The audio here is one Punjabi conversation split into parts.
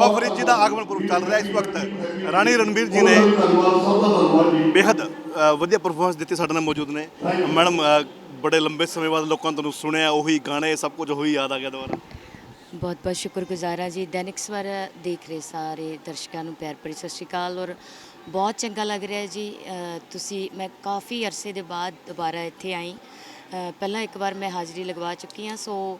ਆਗਮਨ ਪੁਰਬ ਚੱਲ ਰਿਹਾ ਇਸ ਵਕਤ। ਰਾਣੀ ਰਣਬੀਰ ਜੀ ਨੇ ਬੇਹੱਦ ਵਧੀਆ ਪਰਫਾਰਮੈਂਸ ਦਿੱਤੀ ਸਾਡੇ ਨਾਲ ਮੌਜੂਦ ਨੇ। ਮੈਡਮ ਬੜੇ ਲੰਬੇ ਸਮੇਂ ਬਾਅਦ ਲੋਕਾਂ ਨੇ ਸੁਣਿਆ, ਉਹੀ ਗਾਣੇ, ਸਭ ਕੁਝ ਉਹੀ ਯਾਦ ਆ ਗਿਆ ਦੁਬਾਰਾ। ਬਹੁਤ ਬਹੁਤ ਸ਼ੁਕਰਗੁਜ਼ਾਰ ਜੀ। ਦੈਨਿਕ ਸਵਰ ਦੇਖ ਰਹੇ ਸਾਰੇ ਦਰਸ਼ਕਾਂ ਨੂੰ ਪਿਆਰ ਭਰੀ ਸਤਿ ਸ਼੍ਰੀ ਅਕਾਲ ਔਰ ਬਹੁਤ ਚੰਗਾ ਲੱਗ ਰਿਹਾ ਜੀ। ਤੁਸੀਂ, ਮੈਂ ਕਾਫੀ ਅਰਸੇ ਦੇ ਬਾਅਦ ਦੁਬਾਰਾ ਇੱਥੇ ਆਈ। ਪਹਿਲਾਂ ਇੱਕ ਵਾਰ ਮੈਂ ਹਾਜ਼ਰੀ ਲਗਵਾ ਚੁੱਕੀ ਹਾਂ, ਸੋ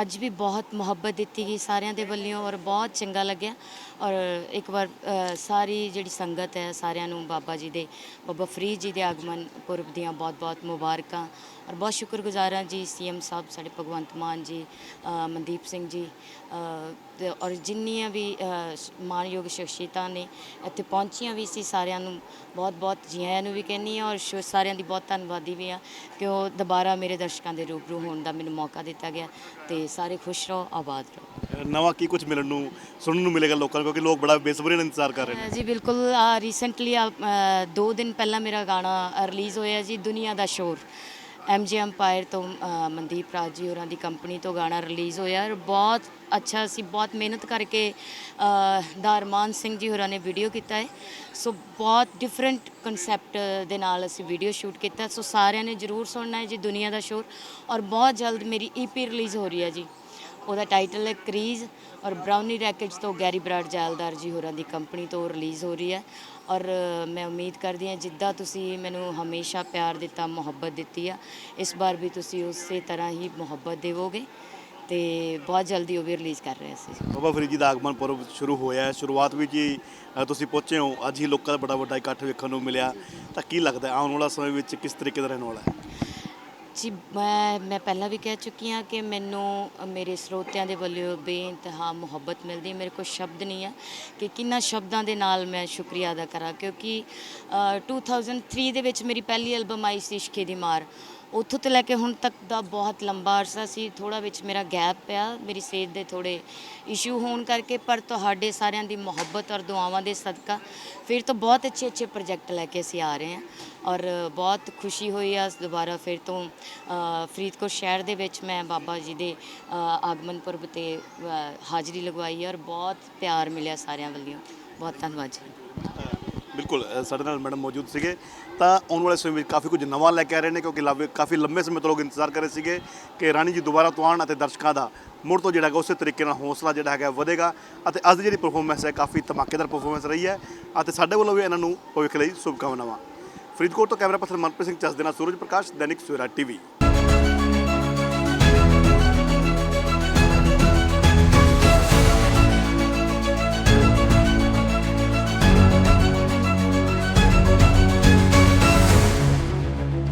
ਅੱਜ ਵੀ ਬਹੁਤ ਮੁਹੱਬਤ ਦਿੱਤੀ ਗਈ ਸਾਰਿਆਂ ਦੇ ਵੱਲੋਂ ਔਰ ਬਹੁਤ ਚੰਗਾ ਲੱਗਿਆ। ਔਰ ਇੱਕ ਵਾਰ ਅ, ਸਾਰੀ ਜਿਹੜੀ ਸੰਗਤ ਹੈ ਸਾਰਿਆਂ ਨੂੰ ਬਾਬਾ ਜੀ ਦੇ ਬਾਬਾ ਫਰੀਦ ਜੀ ਦੇ ਆਗਮਨ ਪੁਰਬ ਦੀਆਂ ਬਹੁਤ ਬਹੁਤ ਮੁਬਾਰਕਾਂ। ਔਰ ਬਹੁਤ ਸ਼ੁਕਰਗੁਜ਼ਾਰ ਹਾਂ ਜੀ ਸੀਐਮ ਸਾਹਿਬ ਸਾਡੇ ਭਗਵੰਤ ਮਾਨ ਜੀ ਅ, ਮਨਦੀਪ ਸਿੰਘ ਜੀ ਅ, ਤੇ ਔਰ ਜਿੰਨੀਆਂ ਵੀ ਅ, ਸ- ਮਾਣਯੋਗ ਸ਼ਖਸੀਅਤਾਂ ਨੇ ਇੱਥੇ ਪਹੁੰਚੀਆਂ ਵੀ ਸੀ ਸਾਰਿਆਂ ਨੂੰ ਬਹੁਤ ਬਹੁਤ ਜੀ ਆਇਆਂ ਨੂੰ ਵੀ ਕਹਿੰਨੀ ਆ ਔਰ ਸ਼ੁ- ਸਾਰਿਆਂ ਦੀ ਬਹੁਤ ਧੰਨਵਾਦੀ ਵੀ ਆ ਕਿ ਉਹ ਦੁਬਾਰਾ ਮੇਰੇ ਦਰਸ਼ਕਾਂ ਦੇ ਰੂਬਰੂ ਹੋਣ ਦਾ ਮੈਨੂੰ ਮੌਕਾ ਦਿੱਤਾ ਗਿਆ ਤੇ ਸਾਰੇ ਖੁਸ਼ ਰਹੋ ਆਬਾਦ ਰਹੋ। ਨਵਾਂ ਕੀ ਕੁਝ ਮਿਲਣ ਨੂੰ ਸੁਣਨ ਨੂੰ ਮਿਲੇਗਾ ਲੋਕਾਂ ਨੂੰ ਕਿਉਂਕਿ ਲੋਕ ਬੜਾ ਬੇਸਬਰੀ ਨਾਲ ਇੰਤਜ਼ਾਰ ਕਰ ਰਹੇ ਨੇ। ਜੀ ਬਿਲਕੁਲ ਰੀਸੈਂਟਲੀ ਦੋ ਦਿਨ ਪਹਿਲਾਂ ਮੇਰਾ ਗਾਣਾ ਰਿਲੀਜ਼ ਹੋਇਆ ਜੀ ਦੁਨੀਆ ਦਾ ਸ਼ੋਰ। ਐਮਜੀ ਅੰਪਾਇਰ ਤੋਂ ਅ, ਮਨਦੀਪ ਰਾਜ ਜੀ ਹੋਰਾਂ ਦੀ ਕੰਪਨੀ ਤੋਂ ਗਾਣਾ ਰਿਲੀਜ਼ ਹੋਇਆ ਔਰ ਬਹੁਤ ਅੱਛਾ ਸੀ ਬਹੁਤ ਮਿਹਨਤ ਕਰਕੇ ਅ, ਦਾਰਮਾਨ ਸਿੰਘ ਜੀ ਹੋਰਾਂ ਨੇ ਵੀਡੀਓ ਕੀਤਾ ਹੈ। ਸੋ ਬਹੁਤ ਡਿਫਰੈਂਟ ਕਨਸੈਪਟ ਦੇ ਨਾਲ ਅਸੀਂ ਵੀਡੀਓ ਸ਼ੂਟ ਕੀਤਾ। ਸੋ ਸਾਰਿਆਂ ਨੇ ਜਰੂਰ ਸੁਣਨਾ ਹੈ ਜੀ ਦੁਨੀਆ ਦਾ ਸ਼ੋਰ ਔਰ ਬਹੁਤ ਜਲਦ ਮੇਰੀ ਈਪੀ ਰਿਲੀਜ਼ ਹੋ ਰਹੀ ਹੈ ਜੀ। ਉਹਦਾ ਟਾਈਟਲ ਹੈ ਕਰੀਜ਼ ਔਰ ਬ੍ਰਾਊਨੀ ਰੈਕੇਜ ਤੋਂ ਗੈਰੀ ਬਰਾਡ ਜੈਲਦਾਰ ਜੀ ਹੋਰਾਂ ਦੀ ਕੰਪਨੀ ਤੋਂ ਰਿਲੀਜ਼ ਹੋ ਰਹੀ ਹੈ। ਔਰ ਮੈਂ ਉਮੀਦ ਕਰਦੀ ਹਾਂ ਜਿੱਦਾਂ ਤੁਸੀਂ ਮੈਨੂੰ ਹਮੇਸ਼ਾ ਪਿਆਰ ਦਿੱਤਾ ਮੁਹੱਬਤ ਦਿੱਤੀ ਆ ਇਸ ਵਾਰ ਵੀ ਤੁਸੀਂ ਉਸੇ ਤਰ੍ਹਾਂ ਹੀ ਮੁਹੱਬਤ ਦੇਵੋਗੇ ਤੇ ਬਹੁਤ ਜਲਦੀ ਉਹ ਵੀ ਰਿਲੀਜ਼ ਕਰ ਰਹੇ ਸੀ। ਬਾਬਾ ਫਰੀਦ ਜੀ ਦਾ ਆਗਮਨ ਪੁਰਬ ਸ਼ੁਰੂ ਹੋਇਆ ਹੈ। ਸ਼ੁਰੂਆਤ ਵਿੱਚ ਹੀ ਅ, ਤੁਸੀਂ ਪਹੁੰਚੇ ਹੋ ਅੱਜ ਹੀ ਲੋਕਾਂ ਦਾ ਬੜਾ ਵੱਡਾ ਇਕੱਠ ਵੇਖਣ ਨੂੰ ਮਿਲਿਆ। ਤਾਂ ਕੀ ਲੱਗਦਾ ਹੈ ਆਉਣ ਵਾਲਾ ਸਮੇਂ ਵਿੱਚ ਕਿਸ ਤਰੀਕੇ ਦਾ ਰਹਿਣ ਵਾਲਾ ਹੈ? ਜੀ ਮੈਂ ਮੈਂ ਪਹਿਲਾਂ ਵੀ ਕਹਿ ਚੁੱਕੀ ਹਾਂ ਕਿ ਮੈਨੂੰ ਮੇਰੇ ਸਰੋਤਿਆਂ ਦੇ ਵੱਲੋਂ ਬੇਇੰਤਹਾ ਮੁਹੱਬਤ ਮਿਲਦੀ ਹੈ। ਮੇਰੇ ਕੋਲ ਸ਼ਬਦ ਨਹੀਂ ਹੈ ਕਿ ਕਿੰਨਾ ਸ਼ਬਦਾਂ ਦੇ ਨਾਲ ਮੈਂ ਸ਼ੁਕਰੀਆ ਅਦਾ ਕਰਾਂ। ਕਿਉਂਕਿ ਅ, 2003 ਦੇ ਵਿੱਚ ਮੇਰੀ ਪਹਿਲੀ ਐਲਬਮ ਆਈ ਸੀ ਇਸ਼ਕੇ ਦੀ ਮਾਰ। ਉੱਥੋਂ ਤੋਂ ਲੈ ਕੇ ਹੁਣ ਤੱਕ ਦਾ ਬਹੁਤ ਲੰਬਾ ਅਰਸਾ ਸੀ। ਥੋੜਾ ਵਿੱਚ ਮੇਰਾ ਗੈਪ ਪਿਆ, ਮੇਰੀ ਸਿਹਤ ਦੇ ਥੋੜੇ ਇਸ਼ੂ ਹੋਣ ਕਰਕੇ, ਪਰ ਤੁਹਾਡੇ ਸਾਰਿਆਂ ਦੀ ਮੁਹੱਬਤ ਔਰ ਦੁਆਵਾਂ ਦੇ ਸਦਕਾ ਫਿਰ ਤੋਂ ਬਹੁਤ ਅੱਛੇ ਅੱਛੇ ਪ੍ਰੋਜੈਕਟ ਲੈ ਕੇ ਅਸੀਂ ਆ ਰਹੇ ਹਾਂ ਔਰ ਬਹੁਤ ਖੁਸ਼ੀ ਹੋਈ ਆ। ਦੁਬਾਰਾ ਫਿਰ ਤੋਂ ਫਰੀਦਕੋਟ ਸ਼ਹਿਰ ਦੇ ਵਿੱਚ ਮੈਂ ਬਾਬਾ ਜੀ ਦੇ ਆਗਮਨ ਪੁਰਬ ਤੇ ਹਾਜ਼ਰੀ ਲਗਵਾਈ ਔਰ ਬਹੁਤ ਪਿਆਰ ਮਿਲਿਆ ਸਾਰਿਆਂ ਵੱਲੋਂ। ਬਹੁਤ ਧੰਨਵਾਦ ਜੀ। ਬਿਲਕੁਲ ਸਾਡੇ ਨਾਲ ਮੈਡਮ ਮੌਜੂਦ ਸੀਗੇ। ਤਾਂ ਆਉਣ ਵਾਲੇ ਸਮੇਂ ਵਿੱਚ ਕਾਫੀ ਕੁਝ ਨਵਾਂ ਲੈ ਕੇ ਆ ਰਹੇ ਨੇ, ਕਿਉਂਕਿ ਲਾਵੇ, ਕਾਫੀ ਲੰਬੇ ਸਮੇਂ ਤੋਂ ਲੋਕ ਇੰਤਜ਼ਾਰ ਕਰ ਰਹੇ ਸੀਗੇ ਕਿ ਰਾਣੀ ਜੀ ਦੁਬਾਰਾ ਤੋਂ ਆਉਣ ਅਤੇ ਦਰਸ਼ਕਾਂ ਦਾ ਮੁੜ ਤੋਂ ਜਿਹੜਾ ਹੈਗਾ ਉਸੇ ਤਰੀਕੇ ਨਾਲ ਹੌਸਲਾ ਜਿਹੜਾ ਹੈਗਾ ਵਧੇਗਾ ਅਤੇ ਅੱਜ ਦੀ ਜਿਹੜੀ ਪਰਫਾਰਮੈਂਸ ਹੈ, ਕਾਫੀ ਧਮਾਕੇਦਾਰ ਪਰਫਾਰਮੈਂਸ ਰਹੀ ਹੈ ਅਤੇ ਸਾਡੇ ਵੱਲੋਂ ਵੀ ਇਹਨਾਂ ਨੂੰ ਭਵਿੱਖ ਲਈ ਸ਼ੁਭਕਾਮਨਾਵਾਂ। ਫਰੀਦਕੋਟ ਤੋਂ ਕੈਮਰਾ ਪਰਸਨ ਮਨਪ੍ਰੀਤ ਸਿੰਘ ਚੱਸ ਦੇ ਨਾਲ ਸੂਰਜ ਪ੍ਰਕਾਸ਼, ਦੈਨਿਕ ਸਵੇਰਾ ਟੀਵੀ।